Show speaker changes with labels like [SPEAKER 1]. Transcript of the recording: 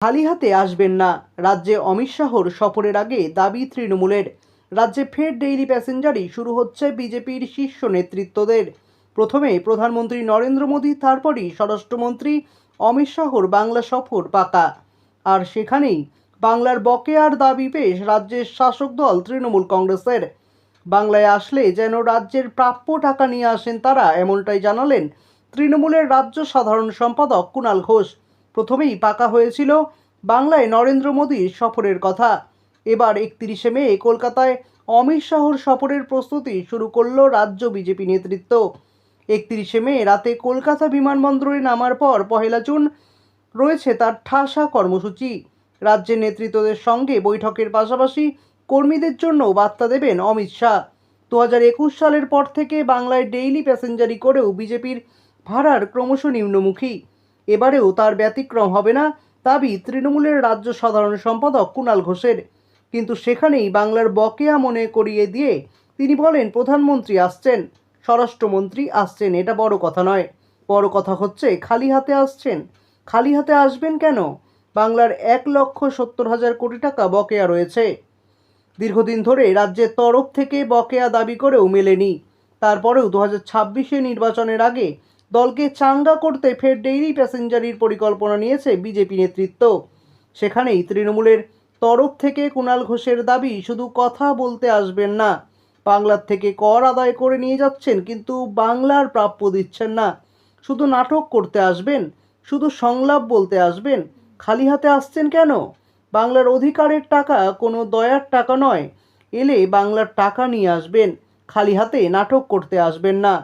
[SPEAKER 1] খালি হাতে আসবেন না। রাজ্যে অমিত শাহর সফরের আগে দাবি তৃণমূলের। রাজ্যে ফের ডেইলি প্যাসেঞ্জারই শুরু হচ্ছে বিজেপির শীর্ষ নেতৃত্বদের। প্রথমে প্রধানমন্ত্রী নরেন্দ্র মোদী, তারপরই স্বরাষ্ট্রমন্ত্রী অমিত শাহর বাংলা সফর পাকা আর সেখানেই বাংলার বকেয়ার দাবি পেশ রাজ্যের শাসক দল তৃণমূল কংগ্রেসের। বাংলায় আসলে যেন রাজ্যের প্রাপ্য টাকা নিয়ে আসেন তারা, এমনটাই জানালেন তৃণমূলের রাজ্য সাধারণ সম্পাদক কুণাল ঘোষ। প্রথমেই পাকা হয়েছিল বাংলায় নরেন্দ্র মোদীর সফরের কথা। এবার একত্রিশে মে কলকাতায় অমিত শাহর সফরের প্রস্তুতি শুরু করল রাজ্য বিজেপি নেতৃত্ব। একত্রিশে মে রাতে কলকাতা বিমানবন্দরে নামার পর পহেলা জুন রয়েছে তার ঠাসা কর্মসূচি। রাজ্যের নেতৃত্বদের সঙ্গে বৈঠকের পাশাপাশি কর্মীদের জন্য বার্তা দেবেন অমিত শাহ। দু হাজার একুশ সালের পর থেকে বাংলায় ডেইলি প্যাসেঞ্জারি করেও বিজেপির ভাড়ার ক্রমশ নিম্নমুখী। এবারেও তার ব্যতিক্রম হবে না দাবি তৃণমূলের রাজ্য সাধারণ সম্পাদক কুণাল ঘোষের। কিন্তু সেখানেই বাংলার বকেয়া মনে করিয়ে দিয়ে তিনি বলেন, প্রধানমন্ত্রী আসছেন, স্বরাষ্ট্রমন্ত্রী আসছেন, এটা বড় কথা নয়। বড় কথা হচ্ছে, খালি হাতে আসছেন। খালি হাতে আসবেন কেন? বাংলার এক লক্ষ সত্তর হাজার কোটি টাকা বকেয়া রয়েছে। দীর্ঘদিন ধরে রাজ্যের তরফ থেকে বকেয়া দাবি করেও মেলেনি। তারপরেও দু হাজার নির্বাচনের আগে দলকে চাঙ্গা করতে ফের ডেইলি প্যাসেঞ্জারির পরিকল্পনা নিয়েছে বিজেপি নেতৃত্ব। সেখানেই তৃণমূলের তরফ থেকে কুণাল ঘোষের দাবি, শুধু কথা বলতে আসবেন না, বাংলার থেকে কর আদায় করে নিয়ে যাচ্ছেন, কিন্তু বাংলার প্রাপ্য দিচ্ছেন না। শুধু নাটক করতে আসবেন, শুধু সংলাপ বলতে আসবেন, খালি হাতে আসছেন কেন? বাংলার অধিকারের টাকা কোনো দয়ার টাকা নয়, এলে বাংলার টাকা নিয়ে আসবেন, খালি হাতে নাটক করতে আসবেন না।